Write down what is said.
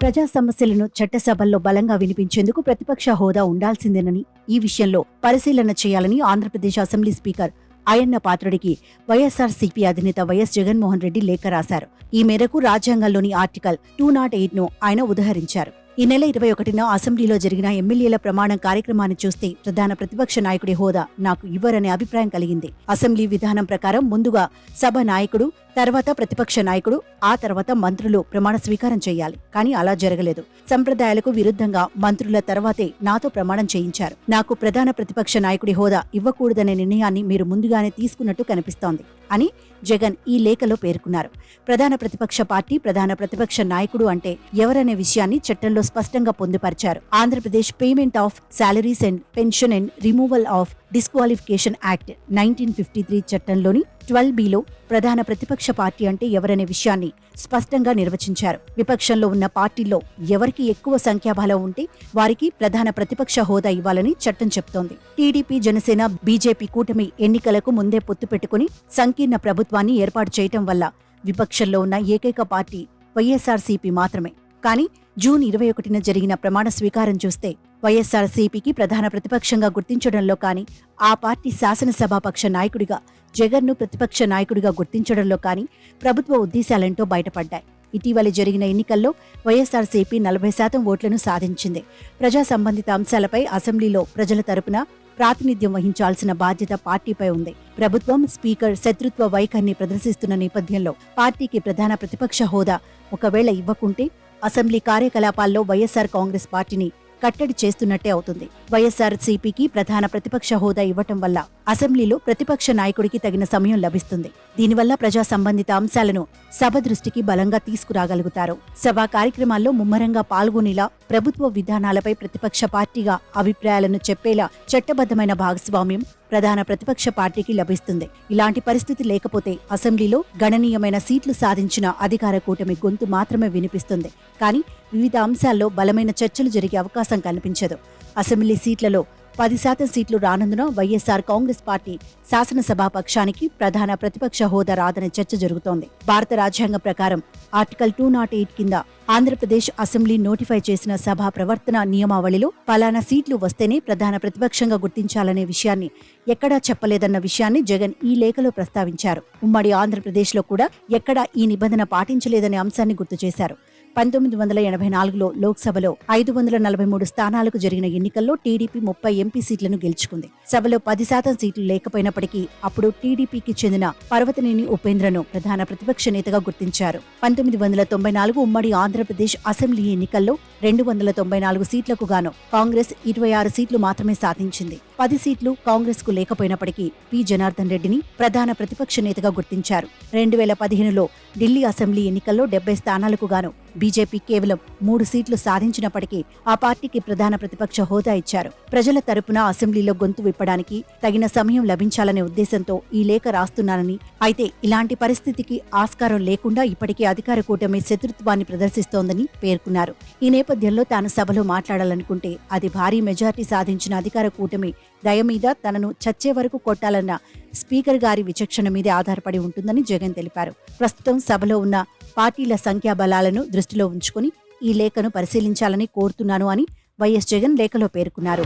ప్రజా సమస్యలను చట్టసభల్లో బలంగా వినిపించేందుకు ప్రతిపక్ష హోదా ఉండాల్సిందేనని ఈ విషయంలో పరిశీలన చేయాలని ఆంధ్రప్రదేశ్ అసెంబ్లీ స్పీకర్ అయ్యన్న పాత్రుడికి వైఎస్ఆర్ సిపి అధినేత వైఎస్ జగన్మోహన్ రెడ్డి లేఖ రాశారు. ఈ మేరకు రాజ్యాంగంలోని ఆర్టికల్ టూ నాట్ ఎయిట్ను ఆయన ఉదహరించారు. ఈ నెల ఇరవై ఒకటిన అసెంబ్లీలో జరిగిన ఎమ్మెల్యేల ప్రమాణం కార్యక్రమాన్ని చూస్తే ప్రధాన ప్రతిపక్ష నాయకుడి హోదా నాకు ఇవ్వరనే అభిప్రాయం కలిగింది. అసెంబ్లీ విధానం ప్రకారం ముందుగా సభ నాయకుడు తర్వాత ప్రతిపక్ష నాయకుడు ఆ తర్వాత మంత్రులు ప్రమాణ స్వీకారం చేయాలి. కానీ అలా జరగలేదు. సంప్రదాయాలకు విరుద్ధంగా మంత్రుల తర్వాతే నాతో ప్రమాణం చేయించారు. నాకు ప్రధాన ప్రతిపక్ష నాయకుడి హోదా ఇవ్వకూడదనే నిర్ణయాన్ని మీరు ముందుగానే తీసుకున్నట్టు కనిపిస్తోంది అని జగన్ ఈ లేఖలో పేర్కొన్నారు. ప్రధాన ప్రతిపక్ష పార్టీ ప్రధాన ప్రతిపక్ష నాయకుడు అంటే ఎవరనే విషయాన్ని చట్టంలో స్పష్టంగా పొందుపరిచారు. Andhra Pradesh payment of salaries and pension and removal of disqualification act nineteen fifty three చట్టంలోని ట్వెల్వ్ బిలో ప్రధాన ప్రతిపక్ష పార్టీ అంటే ఎవరనే విషయాన్ని స్పష్టంగా నిర్వచించారు. విపక్షంలో ఉన్న పార్టీల్లో ఎవరికి ఎక్కువ సంఖ్యాబలం ఉంటే వారికి ప్రధాన ప్రతిపక్ష హోదా ఇవ్వాలని చట్టం చెప్తోంది. టీడీపీ జనసేన బీజేపీ కూటమి ఎన్నికలకు ముందే పొత్తు పెట్టుకుని సంకీర్ణ ప్రభుత్వాన్ని ఏర్పాటు చేయటం వల్ల విపక్షంలో ఉన్న ఏకైక పార్టీ వైఎస్ఆర్సీపీ మాత్రమే. కానీ జూన్ ఇరవై ఒకటిన జరిగిన ప్రమాణ స్వీకారం చూస్తే వైఎస్ఆర్సీపీకి ప్రధాన ప్రతిపక్షంగా గుర్తించడంలో కానీ ఆ పార్టీ శాసనసభాపక్ష నాయకుడిగా జగన్ను ప్రతిపక్ష నాయకుడిగా గుర్తించడంలో కానీ ప్రభుత్వ ఉద్దేశాలేంటో బయటపడ్డాయి. ఇటీవల జరిగిన ఎన్నికల్లో వైఎస్ఆర్సీపీ నలభై శాతం ఓట్లను సాధించింది. ప్రజా సంబంధిత అంశాలపై అసెంబ్లీలో ప్రజల తరపున ప్రాతినిధ్యం వహించాల్సిన బాధ్యత పార్టీపై ఉంది. ప్రభుత్వం స్పీకర్ శత్రుత్వ వైఖరిని ప్రదర్శిస్తున్న నేపథ్యంలో పార్టీకి ప్రధాన ప్రతిపక్ష హోదా ఒకవేళ ఇవ్వకుంటే అసెంబ్లీ కార్యకలాపాల్లో వైఎస్ఆర్ కాంగ్రెస్ పార్టీని కట్టడి చేస్తున్నట్టే అవుతుంది. వైఎస్ఆర్ సిపికి ప్రధాన ప్రతిపక్ష హోదా ఇవ్వటం వల్ల అసెంబ్లీలో ప్రతిపక్ష నాయకుడికి తగిన సమయం లభిస్తుంది. దీనివల్ల ప్రజా సంబంధిత అంశాలను సభ దృష్టికి బలంగా తీసుకురాగలుగుతారు. సభా కార్యక్రమాల్లో ముమ్మరంగా పాల్గొనేలా ప్రభుత్వ విధానాలపై ప్రతిపక్ష పార్టీగా అభిప్రాయాలను చెప్పేలా చట్టబద్ధమైన భాగస్వామ్యం ప్రధాన ప్రతిపక్ష పార్టీకి లభిస్తుంది. ఇలాంటి పరిస్థితి లేకపోతే అసెంబ్లీలో గణనీయమైన సీట్లు సాధించిన అధికార కూటమి గొంతు మాత్రమే వినిపిస్తుంది. కానీ వివిధ అంశాల్లో బలమైన చర్చలు జరిగే అవకాశం కనిపించదు అసెంబ్లీ సీట్లలో పది శాతం సీట్లు రానందున వైఎస్ఆర్ కాంగ్రెస్ పార్టీ శాసనసభా పక్షానికి ప్రధాన ప్రతిపక్ష హోదా రాదనే చర్చ జరుగుతోంది. భారత రాజ్యాంగం ప్రకారం ఆర్టికల్ టూ నాట్ ఎయిట్ కింద ఆంధ్రప్రదేశ్ అసెంబ్లీ నోటిఫై చేసిన సభా ప్రవర్తన నియమావళిలో పలానా సీట్లు వస్తేనే ప్రధాన ప్రతిపక్షంగా గుర్తించాలనే విషయాన్ని ఎక్కడా చెప్పలేదన్న విషయాన్ని జగన్ ఈ లేఖలో ప్రస్తావించారు. ఉమ్మడి ఆంధ్రప్రదేశ్లో కూడా ఎక్కడా ఈ నిబంధన పాటించలేదనే అంశాన్ని గుర్తు చేశారు. పంతొమ్మిది వందల ఎనభై నాలుగులో లోక్సభలో ఐదు వందల నలభై మూడు స్థానాలకు జరిగిన ఎన్నికల్లో టీడీపీ ముప్పై ఎంపీ సీట్లను గెలుచుకుంది. సభలో పది శాతం సీట్లు లేకపోయినప్పటికీ అప్పుడు టీడీపీకి చెందిన పర్వతనేని ఉపేంద్రను ప్రధాన ప్రతిపక్ష నేతగా గుర్తించారు. పంతొమ్మిది వందల తొంభై నాలుగు ఉమ్మడి ఆంధ్రప్రదేశ్ అసెంబ్లీ ఎన్నికల్లో రెండు వందల తొంభై నాలుగు సీట్లకు గాను కాంగ్రెస్ ఇరవై ఆరు సీట్లు మాత్రమే సాధించింది. పది సీట్లు కాంగ్రెస్కు లేకపోయినప్పటికీ పి. జనార్దన్ రెడ్డిని ప్రధాన ప్రతిపక్ష నేతగా గుర్తించారు. రెండు వేల పదిహేనులో ఢిల్లీ అసెంబ్లీ ఎన్నికల్లో డెబ్బై స్థానాలకు గాను బీజేపీ కేవలం మూడు సీట్లు సాధించినప్పటికీ ఆ పార్టీకి ప్రధాన ప్రతిపక్ష హోదా ఇచ్చారు. ప్రజల తరపున అసెంబ్లీలో గొంతు విప్పడానికి తగిన సమయం లభించాలనే ఉద్దేశంతో ఈ లేఖ రాస్తున్నానని అయితే ఇలాంటి పరిస్థితికి ఆస్కారం లేకుండా ఇప్పటికే అధికార కూటమి శత్రుత్వాన్ని ప్రదర్శిస్తోందని పేర్కొన్నారు. ఈ నేపథ్యంలో తాను సభలో మాట్లాడాలనుకుంటే అది భారీ మెజార్టీ సాధించిన అధికార కూటమి దయ మీద తనను చచ్చే వరకు కొట్టాలన్న స్పీకర్ గారి విచక్షణ మీదే ఆధారపడి ఉంటుందని జగన్ తెలిపారు. ప్రస్తుతం సభలో ఉన్న పార్టీల సంఖ్యాబలాలను దృష్టిలో ఉంచుకుని ఈ లేఖను పరిశీలించాలని కోరుతున్నాను అని వైఎస్ జగన్ లేఖలో పేర్కొన్నారు.